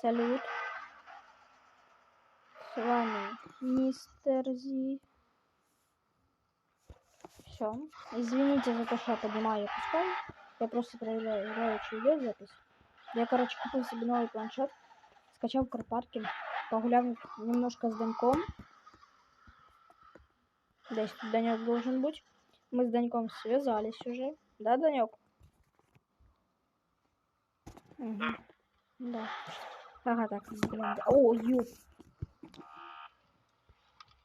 Салют. С вами мистер Зи. Все. Извините за то, что я поднимаю и. Я просто проверяю, проверяю, чи йде запись. Я, короче, купил себе новый планшет, скачал Карпатки, погуляв немножко с Даньком. Здесь тут Данек должен быть. Мы с Даньком связались уже. Да, Данек? Угу. Да. Ага, так, блин. да. О, ю.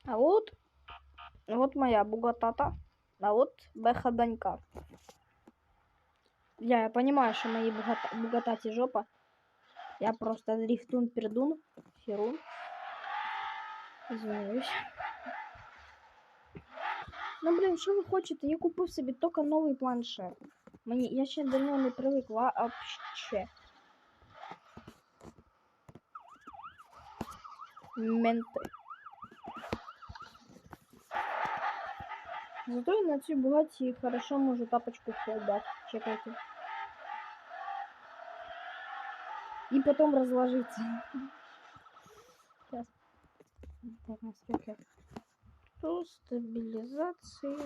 А вот, вот моя бугатата. А вот Беха Данька. Я, я понимаю, что мои бугата, бугатати жопа. Я просто дрифтун пердун. Херун. Извиняюсь. Ну, блин, що ви хочете? Я купив собі тільки новий планшет. Мені, я ще до нього не привикла вообще. Менти. Зато я на цій бугаті хорошо можу тапочку дать. Чекайте. И потом разложиться. Сейчас. Так, настройки. По стабилизации.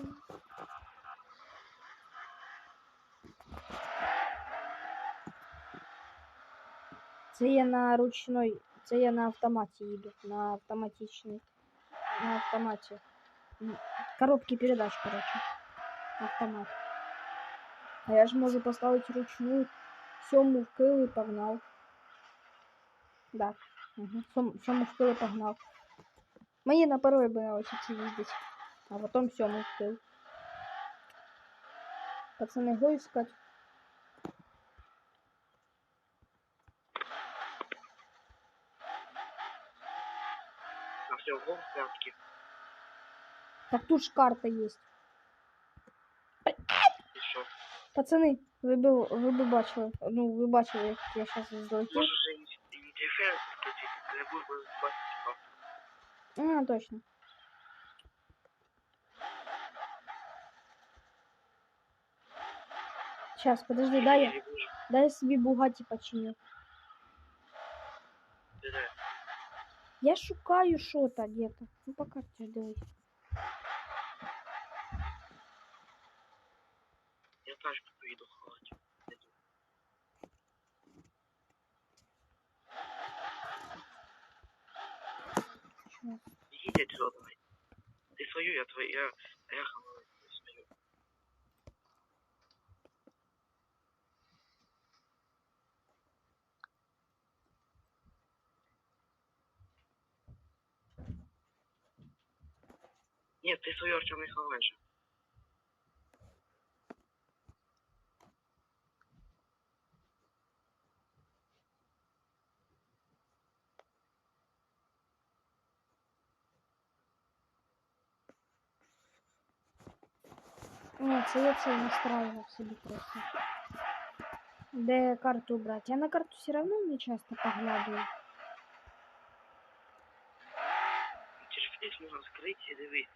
Це я на ручной, це я на автоматі їду, на автоматичний, на автоматі. М, Коробки передач, короче. Автомат. А я ж можу поставити ручну сьому в кил і погнав. Да. Угу. Сьому, сьому в кил і погнав. Мені на первой би научиться їздити, а потом сьому в кил. Пацани, го искать. На все в порядке. Так тут ж карта есть. І що? Пацани, ви б, ви б бачили. Ну, ви бачили, як я зараз злетів. Може же інтерфейс включити, не буду бачити. А, точно. Сейчас, подожди, дай я, дай я собі Бугаті починю. Я шукаю що-то где-то. Ну, по карте ж дивись. Я тачку поїду ховати. Щас. Їдь отсюда. Ти свою, я твою, я, а я ховаю свою. Нет, ты свою Артем не ховаешь. Ні, це я це настраивал собі просто. Де карту брать? Я на карту все равно не часто поглядываю. Интерфейс можна скрити і диви.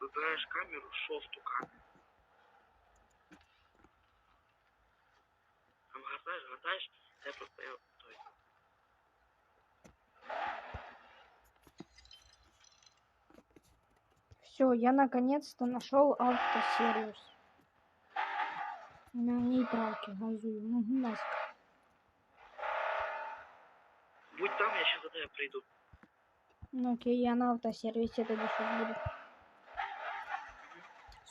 Вибираєш камеру, шосту камеру. Там гортаєш, гортаєш, це просто я той. Все, я наконец-то нашел автосервис. На нейтралке газую. Угу, Настя. Будь там, я сейчас за тебе прийду. Ну окей, я на автосервисе тогда сейчас буду.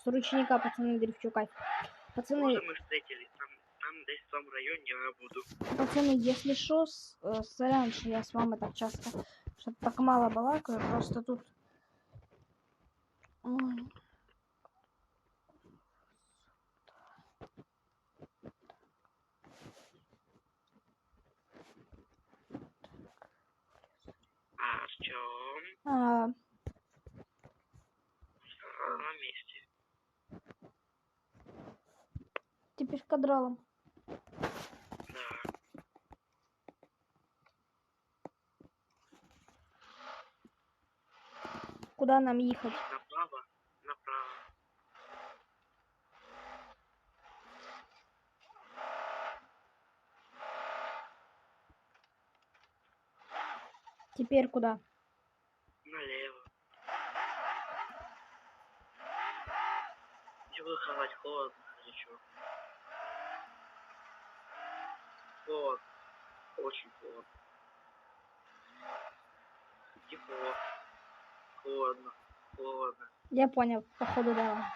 С ручника, пацаны, дрифчу кайф. Пацаны, Може ми встретились, там, там десь в тому районі я буду. пацаны, если шо, с- э, сорян, что я с вами так часто, что так мало балакаю, просто тут... Ой. Артем А, на месте. Теперь кадралом. Да. Куда нам ехать? Направо, направо. Теперь куда? Налево. Я буду хавать холодно, горячо. Холодно. Холодно. Тепло. Холодно. Холодно. Я понял, походу, да.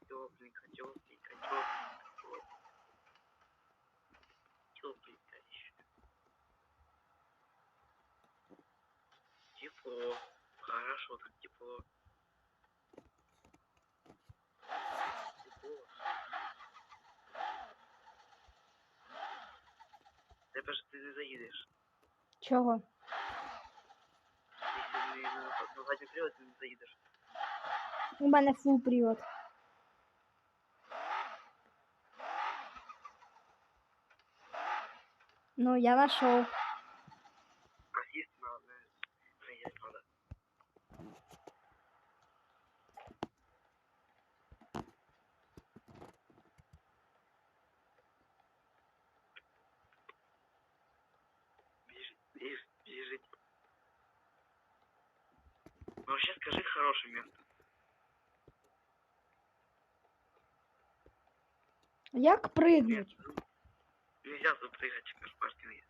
Тепленько, тепленько, тепленько. Тепленько еще. Тепло. Хорошо, так. Тепло. Тебе ж ти не заїдеш. Чого? Якщо не на на задній привод, ти не заїдеш. У мене фул привод. Ну, я нашел. А сесть надо, заїдь надо. Вообще скажи хорошее место. Як прыгнуть? Нельзя запрыгать в спортивный.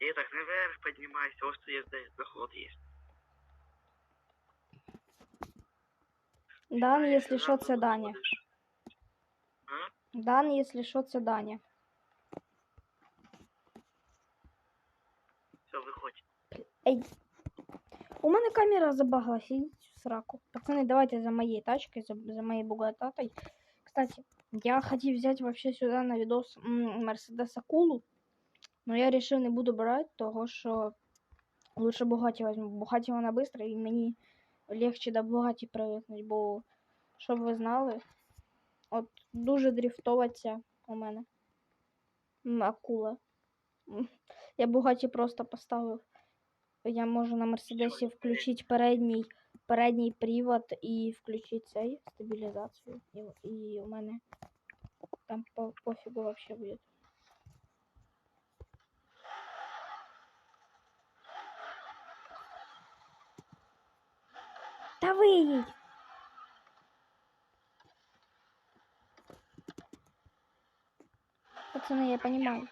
Я так наверх поднимаюсь, вот что есть заход есть. Дан, если що, це Даня. А? Дан, если що, це Даня. Все, виходь. Ей. У мене камера забагалась, ідіть в сраку. Пацаны, давайте за моей тачкой, за, за моей бугататой. Кстати, я хотів взяти вообще сюда на видос м, Мерседес Акулу. Но я решив не буду брати, того що лучше Бугаті возьму. Бугаті вона быстро і мені легче до Бугаті привикнути, бо щоб ви знали, от дуже дрифтоваться у мене. Акула. Я Бугаті просто поставив. Я можу на Мерседесі включити передній, передній привод і включити цей стабілізацію. І, і у мене там по, пофігу вообще буде. Та виїдь! Пацаны, я понимаю.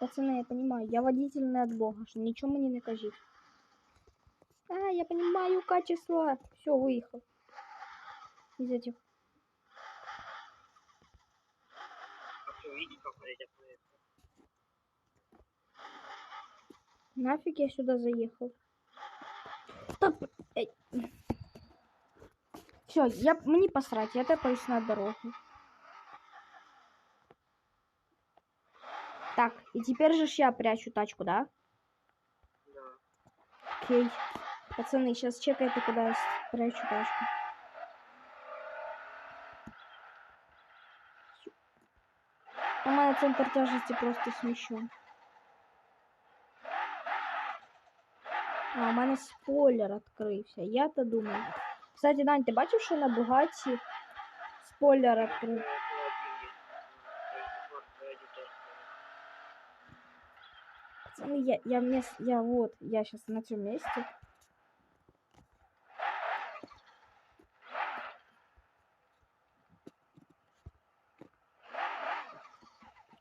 Пацаны, я понимаю, я водитель не от бога, что ничего мне не кажите. А, я понимаю качество. Все, выехал. Из этих. Нафиг я сюда заехал. Все, я мне посрать, я топаюсь на дорогу. Так, и теперь же ж я прячу тачку, да? Да. Окей. Пацаны, сейчас чекайте, куда я с- прячу тачку. У мене центр тяжести просто смещен. А, у мене спойлер відкрився. Я-то думаю. Кстати, Дань, ти бачив, що на Бугаті спойлер відкрив? Пацаны, я, я, вмес- я вот, я сейчас на этом месте.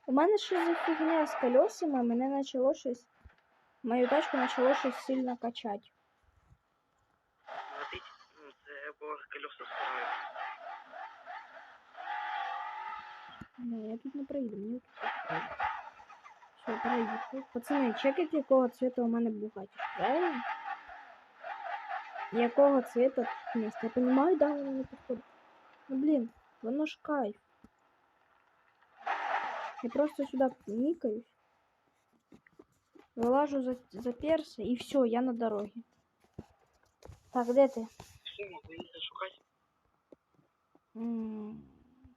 У мене що за фігня з колесами, мене почало щось. Мою тачку почало щось сильно качати. Смотрите, ну, це бо колеса стараюсь. Ну, я тут не проїду, мені тут. Все, проїхав. Пацани, чекайте, якого цвета у мене Бугаті, правильно? Якого цвета тут місце? Я понимаю, да, воно не підходить. Ну, блін, воно ж кайф. Я просто сюда никаюсь. Вылажу за, за перса, и все, я на дороге. Так, где ты? Що, могу їх шукати? М,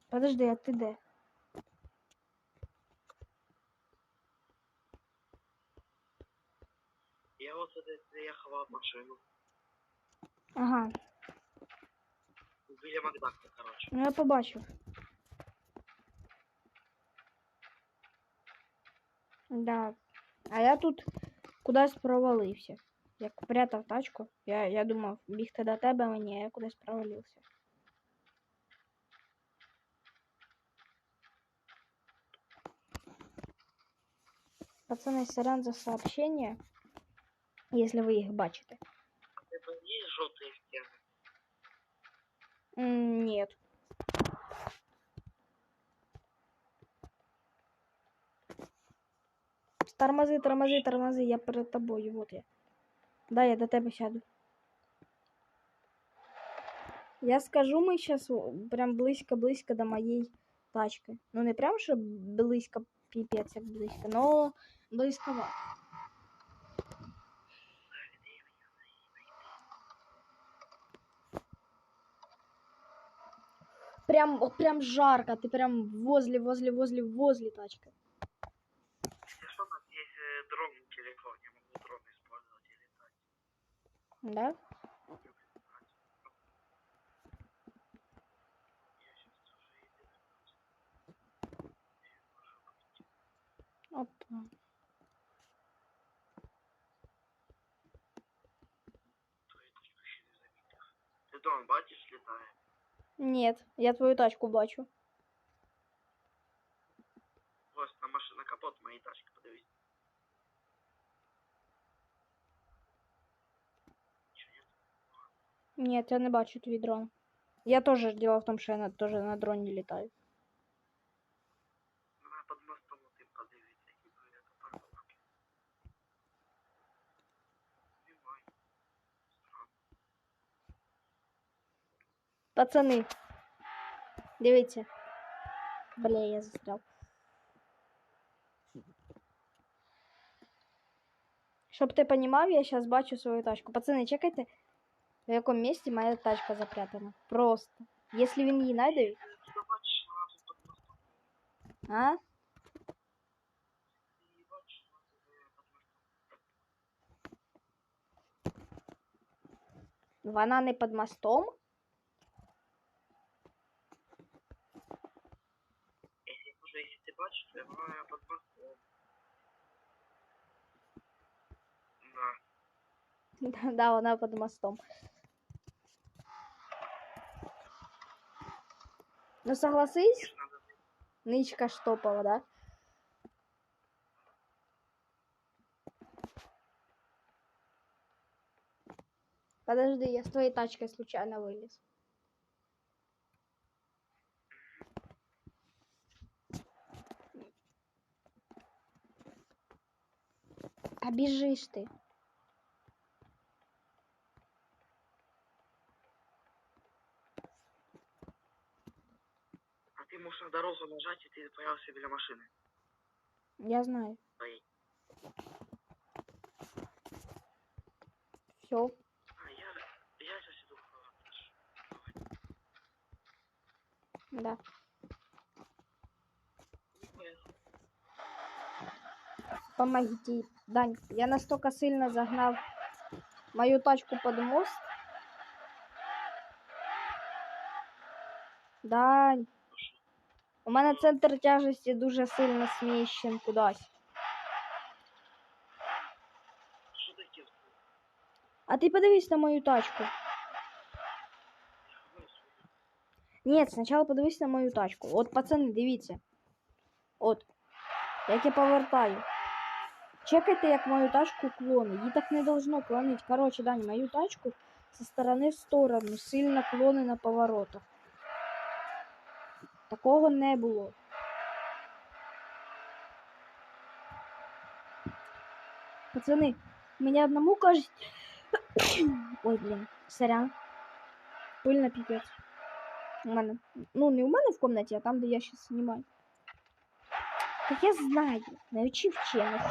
Подожди, а ты где? Туди, де я ховав машину. Ага. біля Макдака, коротше. Ну я побачив. Да. А я тут кудись провалився. Як прятав тачку, я, я думав, бігти до тебе, а ні, я кудись провалився. Пацаны, сорян за сообщение, если вы их бачите. Это є жовті стіни? М, Нет. Тормози, тормози, тормози, я перед тобою, вот я. Да, я до тебе сяду. Я скажу, мы сейчас прям близко-близко до моей тачки. Ну, не прям, що близько, пипец, як близько, но близьковато. Прям, о, прям жарко, ты прям возле, возле, возле, возле тачки. Если что, у нас есть э, дрон на телефоне, я могу дрон использовать и летать. Да? Я сейчас тоже еду. Опа. Твої тут мужчини замітив. Ти дрон бачиш, літає? Нет, я твою тачку бачу. Ось на машина, на капот моєї тачки, подивись. Чи ні? Нет, я не бачу твій дрон. Я тоже, дело в том, что я на, тоже на дроне летаю. Пацаны, дивіться. Бля, я застрял. Щоб ти понімав, я зараз бачу свою тачку. Пацани, чекайте, в якому місці моя тачка запрятана. Просто. Якщо він її знайде, Ти бачиш, вона тут під мостом. а? Ти бачиш, вона тут е, під мостом. Вона не під мостом. Вона під мостом. Да. Да, вона під мостом. Ну согласись, нычка штопала, да? Подожди, я с твоей тачкой случайно вылез. А бежишь ты. А ти можеш на дорогу нажати, і ти появився біля машини. Я знаю. Твоєї. Все. А я, я сейчас иду в гараж. Да. Помогите. Дань, я настолько сильно загнал мою тачку под мост. Дань. У мене центр тяжесті дуже сильно сміщен кудись. Що таке? А ти подивись на мою тачку. Ні, спочатку подивись на мою тачку. От, пацани, дивіться. От. Як я повертаю. Чекайте, як мою тачку клонить. Її так не должно клонить. Короче, Дань, мою тачку со сторони в сторону сильно клони на поворотах. Такого не було. Пацани, мені одному кажуть. Ой, блін, сорян. Пильно піпець. У мене. Ну, не у мене в комнаті, а там, де я сейчас знімаю. Так я знаю, научи вчених.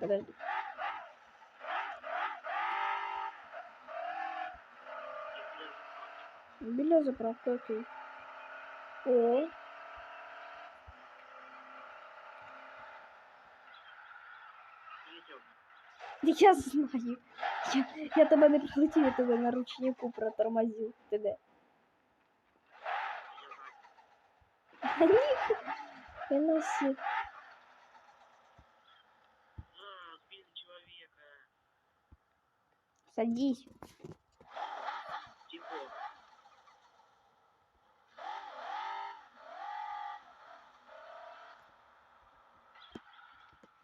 Подожди. Я Біля заправки, окей. О, Едем. Я знаю. Я, я тебе не прилетів, я тебе на ручнику протормозив. Ти де? Я знаю. Садись. Тихо.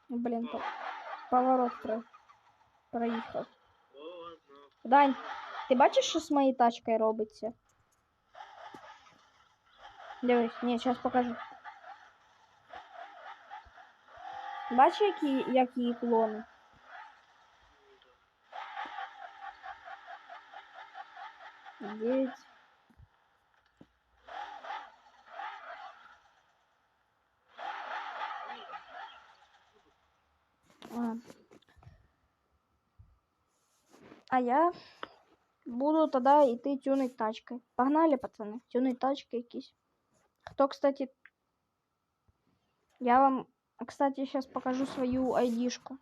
Блін, по- поворот про... проїхав. Ладно. Дань, ти бачиш, що з моєю тачкою робиться? Дивись, ні, зараз покажу. Бачиш, які, як її клони? Девять. А. я буду тогда йти тюнить тачкой. Погнали, пацаны, тюнить тачки якісь. Хто, кстати, я вам, кстати, сейчас покажу свою айдишку.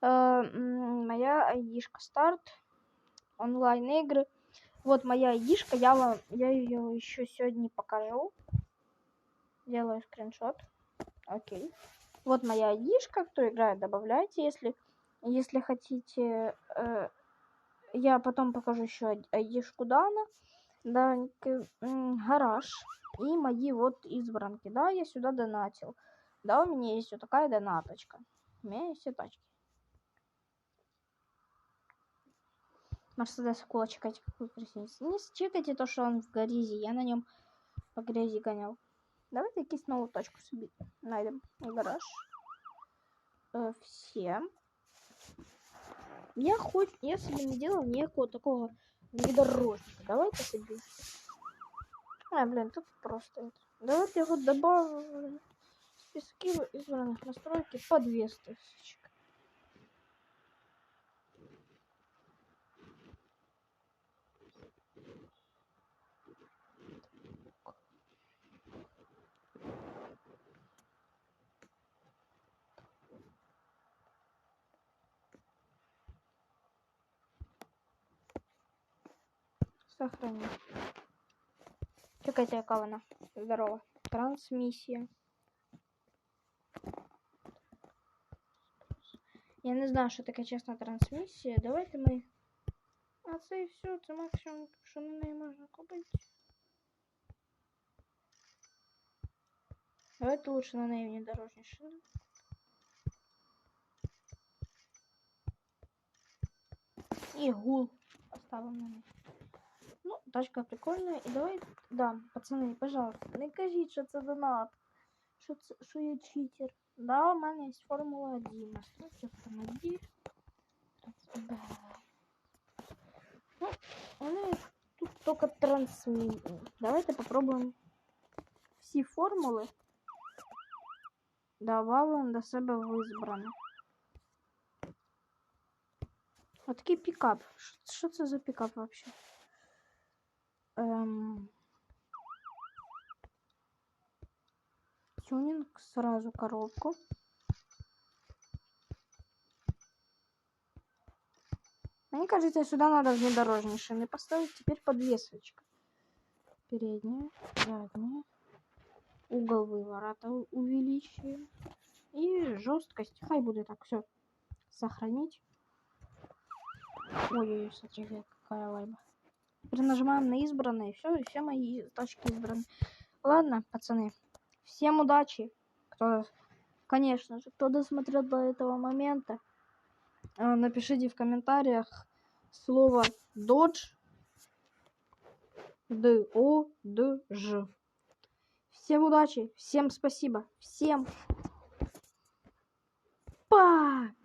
Э, моя айдишка старт, онлайн игры. Вот моя айдишка, я вам, я ее еще сегодня покажу. Делаю скриншот. Окей. Вот моя айдишка, кто играет, добавляйте, если, если хотите. Э, я потом покажу еще айдишку Дана. Да, гараж. И мои вот избранки. Да, я сюда донатил. Да, у меня есть вот такая донаточка. У меня есть все тачки. Мерседес красивый. Не чекайте то, что он в грязи. Я на нем по грязи гонял. Давайте якусь нову точку собі знайдемо. Гараж. Е, всем. Я хоть, я себе не делал никакого такого внедорожника. Давайте себе. А, блин, тут просто это. Давайте его добавим в списки избранных настройки по 200 тысячек. Сохранить. Чекайте, яка вона. Здорово. Трансмиссия. Я не знаю, що таке чесна трансмісія. Давайте ми. А це і все, це максимум, що на неї можна купити. Давайте лучше на неї внедорожні шини. І гул поставимо на неї. Ну, тачка прикольная. И давай, да, пацаны, пожалуйста, не кажіть, що це донат. Що, це, що я читер. Да, у мене є Формула 1. Настройки автомобіль. Ну, вони тут тільки трансмі. Давайте попробуємо всі формули. Добавимо до себе в избране. Вот такий пікап. Що- Що це за пікап вообще? Эм... Тюнинг сразу коробку. Мне кажется, сюда надо внедорожные шины поставить. Теперь подвесочка. Передняя, задняя. Угол выворота увеличиваем. И жесткость. Хай будет так. Все. Сохранить. Ой-ой-ой, смотри, какая лайба. Нажимаем на избранные. Все, и все мои точки избраны. Ладно, пацаны. Всем удачи. Кто, конечно же, кто досмотрел до этого момента. э, Напишите в комментариях слово Dodge. Д-О-Д-Ж. Всем удачи, всем спасибо, всем пока!